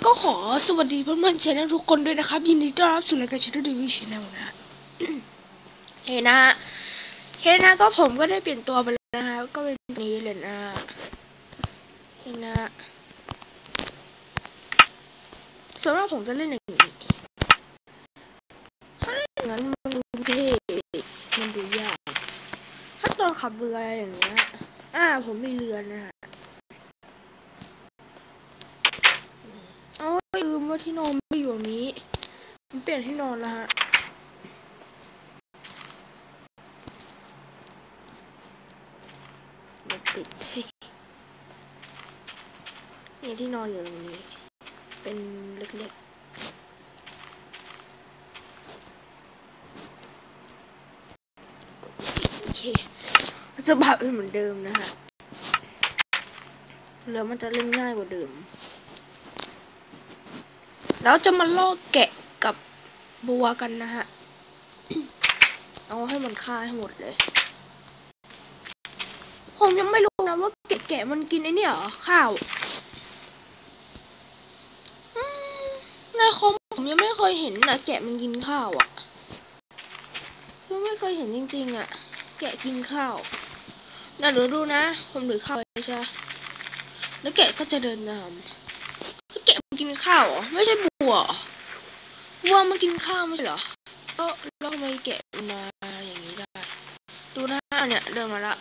แล้วก็ขอสวัสดีเพื่อนๆชแนลทุกคนด้วยนะครับยินดีต้อนรับสู่รายการชแนลดีวีชแนลนะเฮนะเฮนะก็ผมก็ได้เปลี่ยนตัวไปแล้วนะฮะก็เป็นนี้เลยนะเฮนะส่วนมากผมจะเล่นอย่างนี้ถ้าเล่นอย่างนั้นมันเท่มันดูยากถ้าตอนขับเรืออย่างเงี้ยอ่าผมมีเรือนะฮะ เอา ลืมว่าที่นอนไม่อยู่นี้ผมเปลี่ยนที่นอนแล้วฮะมันติดเฮ้ยนี่ที่นอนอยู่ตรงนี้ เป็นเล็กๆโอเคจะแบบเป็นเหมือนเดิมนะฮะแล้วมันจะเล่นง่ายกว่าเดิม แล้วจะมาล่อแกะกับบัวกันนะฮะ เอาให้มันฆ่าให้หมดเลย ผมยังไม่รู้นะว่าแกะแกะมันกินไอ้เนี่ยเหรอข้าวในคอมผมยังไม่เคยเห็นนะแกะมันกินข้าวอะ่ะ คือไม่เคยเห็นจริงๆอะ่ะ แกะกินข้าวน่ะเดี๋ยวดูนะ ผมถือข้าวไว้ใช่ไหมแล้วแกะก็จะเดินตามแกะมันกินข้าวหรอไม่ใช่บั วเหรอวัวมันกินข้าวไม่ใช่เหรอแล้วแล้วทำไมแกะมันมาอย่างนี้ได้ ดูนะเนี่ยเดินมาละ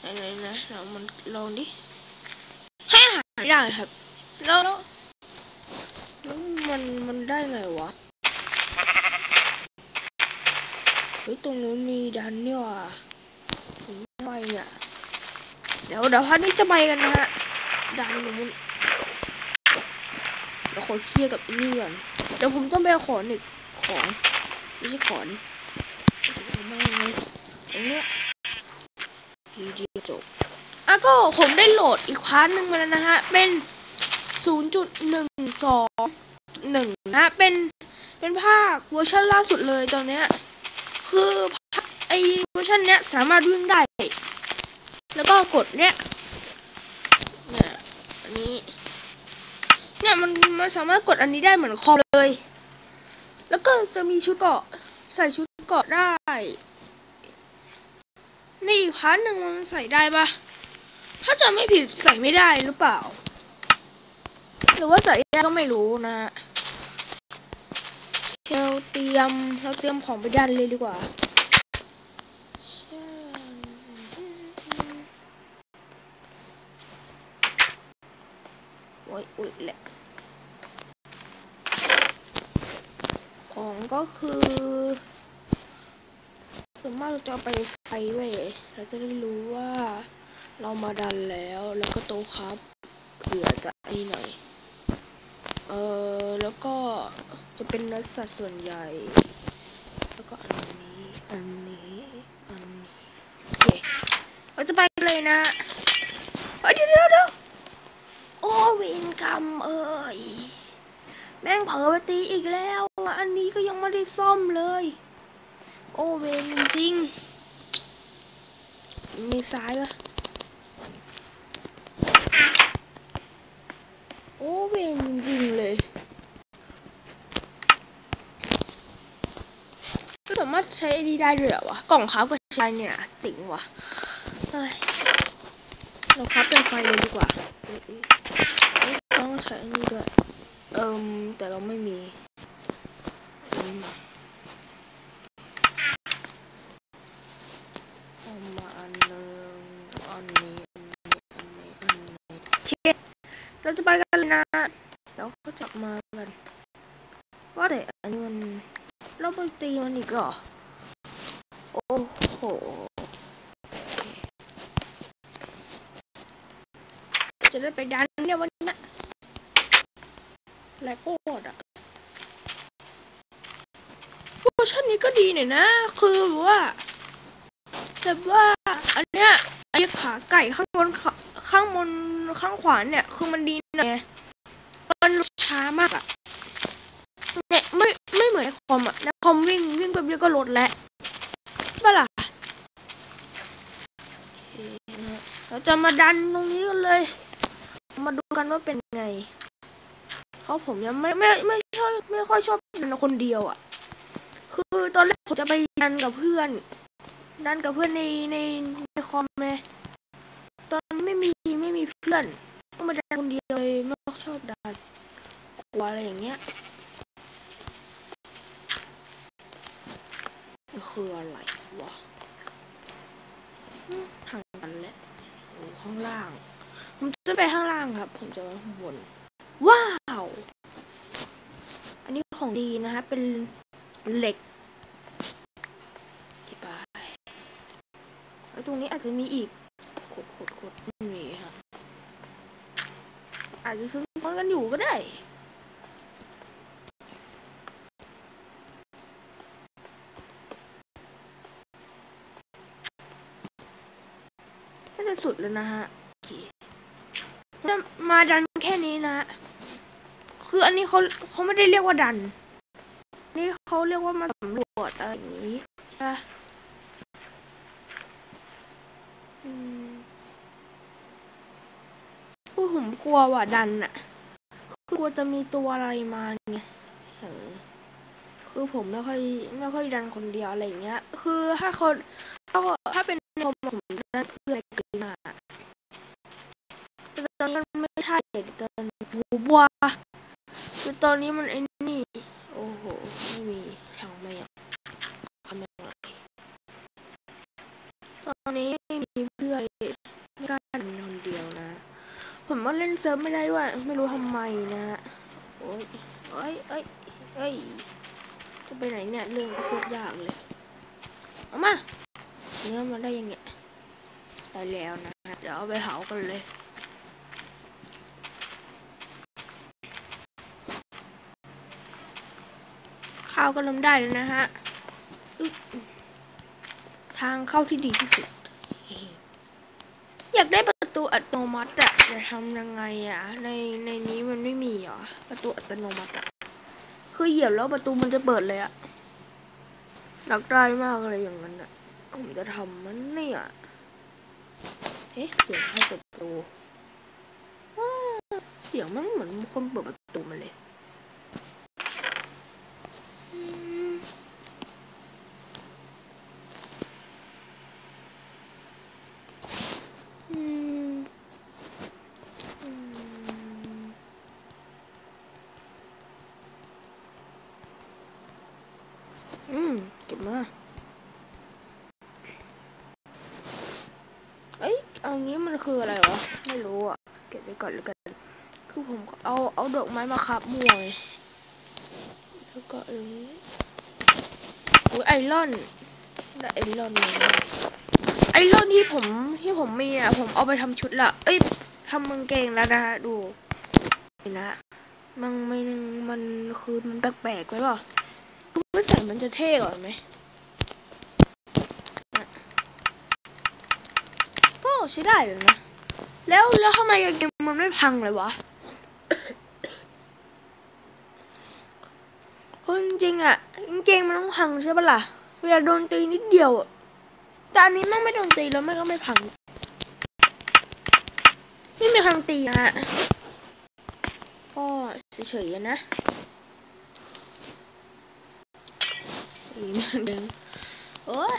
ไหนไหนไหนเรามันลองดิให้อาหารได้ครับ แล้วแล้วแล้วมันมันได้ไงวะเฮ้ยตรงนู้นมีดันเนี่ยว่ะไม่ไปเนี่ยเดี๋ยวเดี๋ยวพันนี้จะไปกันนะฮะดันนู้น ขอเคลียร์กับนี่ก่อนเดี๋ยวผมต้องไปเอาขอนอีกของไม่ใช่ขอนไม่ตรงเนี้ยทีเดียวจบอะก็ผมได้โหลดอีกพาร์ทหนึ่งมาแล้วนะฮะ เป็น 0.121นะฮะเป็น เป็นภาคเวอร์ชันล่าสุดเลยตอนเนี้ย คือไอเวอร์ชันเนี้ยสามารถวิ่งได้ แล้วก็กดเนี้ยเนี่ยอันนี้ เนี่ยมันมันสามารถกดอันนี้ได้เหมือนคอมเลย แล้วก็จะมีชุดเกาะใส่ชุดเกาะได้นอีกพาร์ทหนึ่งมันใส่ได้ปะถ้าจะไม่ผิดใส่ไม่ได้หรือเปล่า หรือว่าใส่ได้ก็ไม่รู้นะเราเตรียมเราเตรียมของไปดันเลยดีกว่าโอ้ยอุ้ยแหละ ของก็คือส่ วนมาเราจะเอาไปไฟไว้เราจะได้รู้ว่าเรามาดันแล้วแล้วก็โตครับเผื่อจะนี่หน่อยเออแล้วก็จะเป็นเนื้อสัตว์ส่วนใหญ่ แล้วก็อันนี้อันนี้อันนี้โอเคเราจะไปเลยนะเฮ้ยเดี๋ยวเดี๋ยวเดี๋ยวโอ้วินกรรมเอ้ยแม่งเผลอไปตีอีกแล้ว อันนี้ก็ยังไม่ได้ซ่อมเลย โอเวนจริง มีซ้ายปะโอเวนจริงเลยก็สามารถใช้อันนี้ได้ด้วยเหรอวะ กล่องค้าก็ใช้เนี่ยจริงวะเฮ้ยเราคับเป็นไฟเลยดีกว่าต้องใช้อันนี้ด้วยเอิมแต่เราไม่มีเอามาเอามาอันหนึ่งอันนี้อันนี้อันนี้อันนี้โอเค เราจะไปกันเลยนะเดี๋ยวก็จับมากันว่าแต่อันนี้มันเราไปตีมันอีกเหรอ โอ้โหจะได้ไปดันเนี่ยวันนี้แลกโคตรอะเวอร์ชันนี้ก็ดีหน่อยนะ คือว่าแบบว่า อันเนี้ยไอ้ขาไก่ข้างบนขา ข้างขวาเนี่ย คือมันดีหน่อยมันช้ามากอะเนี่ยไม่ไม่เหมือนคอมอะคอมวิ่งวิ่งแป๊บเดียก็ลดแล้วใช่ปะล่ะเราจะมาดันตรงนี้กันเลย มาดูกันว่าเป็นไง เพราะผมยังไม่ไม่ไม่ชอบไม่ค่อยชอบดันคนเดียวอะคือตอนแรกผมจะไปดันกับเพื่อนดันกับเพื่อนในในในคอมไงตอนนี้ไม่มี มีเพื่อนต้องมาดันคนเดียวเลยไม่ชอบดันกลัวอะไรอย่างเงี้ยคืออะไรวะทางนั้นแหละโอ้ข้างล่าง ผมจะไปข้างล่างครับ ผมจะไปข้างบน ว้าว อันนี้ของดีนะฮะ เป็นเหล็กที่ไปแล้วตรงนี้อาจจะมีอีกขดขดขดไม่ จจะซ้อนกันอยู่ก็ได้น่าจะสุดแล้วนะฮะจะมาดันแค่นี้นะ คืออันนี้เขาเขาไม่ได้เรียกว่าดัน นี่เขาเรียกว่ามาสำรวจอะไรอย่างนี้นะอืมคือผม กลัวว่าดันอะคือกลัวจะมีตัวอะไรมาไงคือผมไม่ค่อยไม่ค่อยดันคนเดียวอะไรเงี้ย คือถ้าคนถ้าถ้าเป็นผมผมดันเพื่อนเกินมาแต่ตอนนั้นไม่ใช่ตอนหูบัวคือตอนนี้มันไอ้นี่ โอ้โห ไม่มีช่างไม่อยากทำยังไงตอนนี้ไม่มีเพื่อนไม่กล้าดันคนเดียวนะ ผมว่า เล่นเซิร์ฟไม่ได้ด้วยไม่รู้ทำไมนะโอ้ยเอ้ยเอ้ยเอ้ยจะไปไหนเนี่ยเรื่องก็โคตรยากเลยเอามาเนื้อมาได้ยังไงได้แล้วนะเดี๋ยวเอาไปเผากันเลยข้าวก็เริ่มได้แล้วนะฮะอึ๊บทางเข้าที่ดีที่สุด อยากได้ประตู อัตโนมัติอะจะทำยังไงอะในในนี้มันไม่มีเหรอประตูอัตโนมัติอะคือเหยียบแล้วประตูมันจะเปิดเลยอะหนักได้มากเลยอย่างนั้นอะผมจะทำมันเนี่ยเอ๊ะเสียงใครเปิดประตูเสียงมันเหมือนคนเปิดประตูมาเลยอืมอืมอืม อืมเก็บมาเอ้ยอันนี้มันคืออะไรวะไม่รู้อะเก็บไว้ก่อนแล้วกันคือผมก็เอาเอาดอกไม้มาคับมวไงแล้วก็อันนี้อุ้ยไอรอนได้ไอรอนมไอรอนที่ผมที่ผมมีอะผมเอาไปทำชุดละเอ้ยทำมังเกงแล้วนะฮะดูนี่นะมันไม่มันคือมันแปลกๆไว้ป่ะ คือไม่ใส่มันจะเท่กว่าไหม ก็ใช้ได้อยู่นะ แล้วแล้วทำไมกางเกงมันไม่พังเลยวะคนจริงอะกางเกงมันต้องพังใช่ปะล่ะ เวลาโดนตีนิดเดียวอะแต่อันนี้มันไม่โดนตีแล้วมันก็ไม่พัง ไม่มีคำตีนะก็เฉยๆนะ อีมากเดิงโอ้ย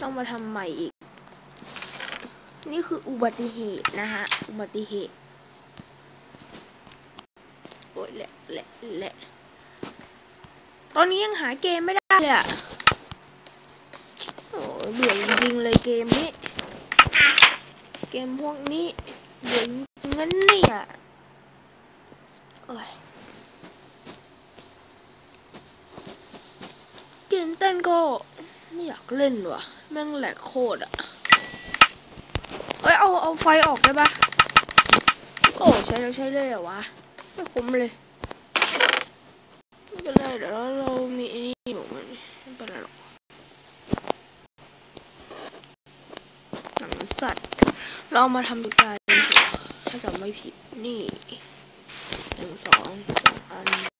ต้องมาทำใหม่อีก นี่คืออุบัติเหตุนะฮะ อุบัติเหตุ โอ้ยแหละแหละแหละตอนนี้ยังหาเกมไม่ได้เลยอะโอ้ยเบื่อจริงเลยเกมนี้ เกมพวกนี้เบื่อจริงงั้นเนี่ยโอ้ยเกมเต้นก็ไม่อยากเล่นว่ะ แม่งแหลกโคตรอะเอ้ยเอาเอาไฟออกได้ปะโอ้ใช้แล้วใช้เลยเหรอวะ ไม่คุ้มเลยไม่เป็นไรเดี๋ยวเรามีไอ้นี่อยู่มันไม่เป็นไรหรอกหนังสัตว์ เราเอามาทำดีกว่าถ้าจำไม่ผิดนี่หนึ่งสองสองอัน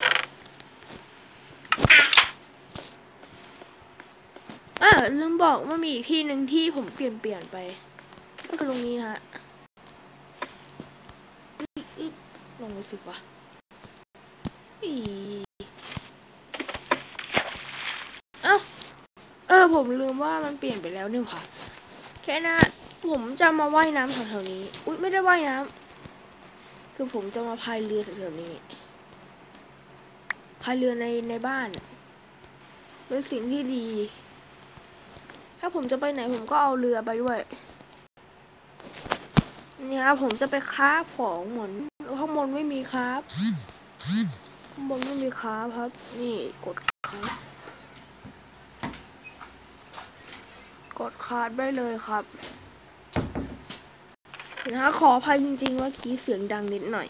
อะลืมบอกว่ามีอีกที่หนึ่งที่ผมเปลี่ยนเปลี่ยนไปก็คือตรงนี้นะฮะอึ๊กอึ๊กลความรู้สึกวะอีเอ้าเออผมลืมว่ามันเปลี่ยนไปแล้วนี่หว่าแค่นะผมจะมาว่ายน้ำแถวๆนี้ อุ๊ยไม่ได้ว่ายน้ำคือผมจะมาพายเรือแถวๆนี้พายเรือในในบ้านเป็นสิ่งที่ดี ถ้าผมจะไปไหนผมก็เอาเรือไปด้วยนี่ครับผมจะไปค้าบของเหมือนข้างบนไม่มีครับข้างบนไม่มีครับครับ นี่กดครับกดคาร์ดได้เลยครับนะขออภัยจริงๆว่ากี้เสียงดังนิดหน่อย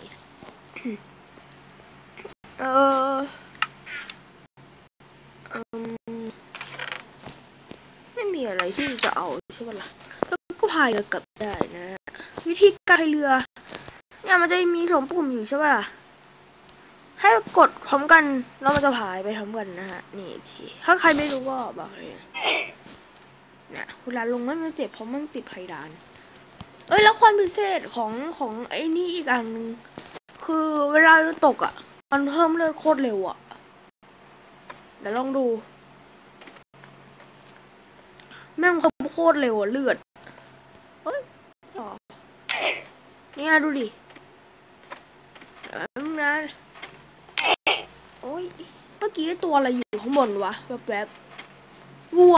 เออมไม่มีอะไร ที่จะเอาใช่ปะล่ะแล้วก็พายเรือกลับได้นะ วิธีการพายเรือ เนี่ยมันจะมีสองปุ่มอยู่ใช่ปะล่ะให้กดพร้อมกันแล้วมันจะพายไปพร้อมกันนะฮะนี่อีกทีถ้าใครไม่รู้ก็บอกเลยนะเวลาลงมันเจ็บเพราะมันติดเพดาน เอ้ยแล้วความพิเศษของของไอ้นี่อีกอันหนึงคือเวลาเราตกอะ มันเพิ่มเลือดโคตรเร็วอะเดี๋ยวลองดู แม่งเพิ่มโคตรเร็วเลือดเฮ้ยเนี่ยดูดิแป๊บนึงนะโอ้ยเมื่อกี้ตัวอะไรอยู่ข้างบนวะแวบๆวัว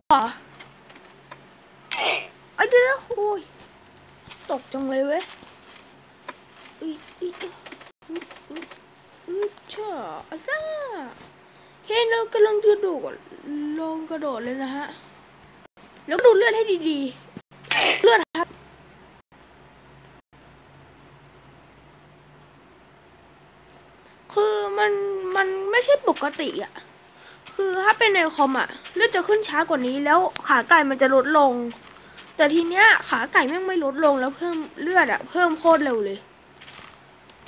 ไอ้เดี๋ยวโอ้ยตกจังเลยเว้ยอีอีอีอีอีช่าอาจ้าเคนเรากำลังจะโดดลงกระโดดเลยนะฮะ แล้วดูเลือดให้ดีๆ เลือดครับคือมันมันไม่ใช่ปกติอะ คือถ้าเป็นในคอมอะ เลือดจะขึ้นช้ากว่านี้แล้วขาไก่มันจะลดลง แต่ทีเนี้ยขาไก่แม่งไม่ลดลงแล้วเพิ่มเลือดอะเพิ่มโคตรเร็วเลย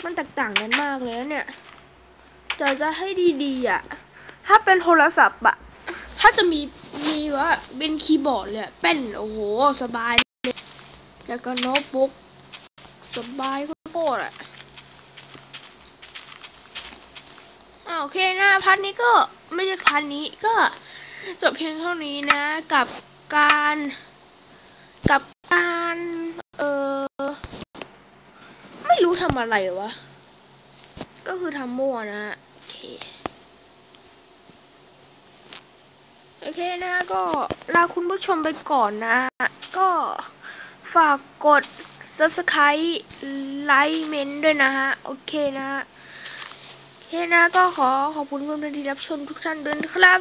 มันแตกต่างกันมากเลยนะเนี่ยจะจะให้ดีๆอะถ้าเป็นโทรศัพท์อะถ้าจะมี มีว่าเป็นคีย์บอร์ดเลยเป็นโอ้โห สบายเลยแล้วก็โน้ตบุ๊กสบายโคตรอะอ่าโอเคนะพันนี้ก็ไม่ใช่พันนี้ก็จบเพียงเท่านี้นะ กับการกับการเออไม่รู้ทำอะไรวะ ก็คือทำมั่วนะโอเค โอเคนะก็ลาคุณผู้ชมไปก่อนนะ ก็ฝากกด subscribe ไลค์เมนด้วยนะฮะ โอเคนะฮะโอเคนะก็ขอขอบคุณเพื่อนๆที่รับชมทุกท่านด้วยนะครับ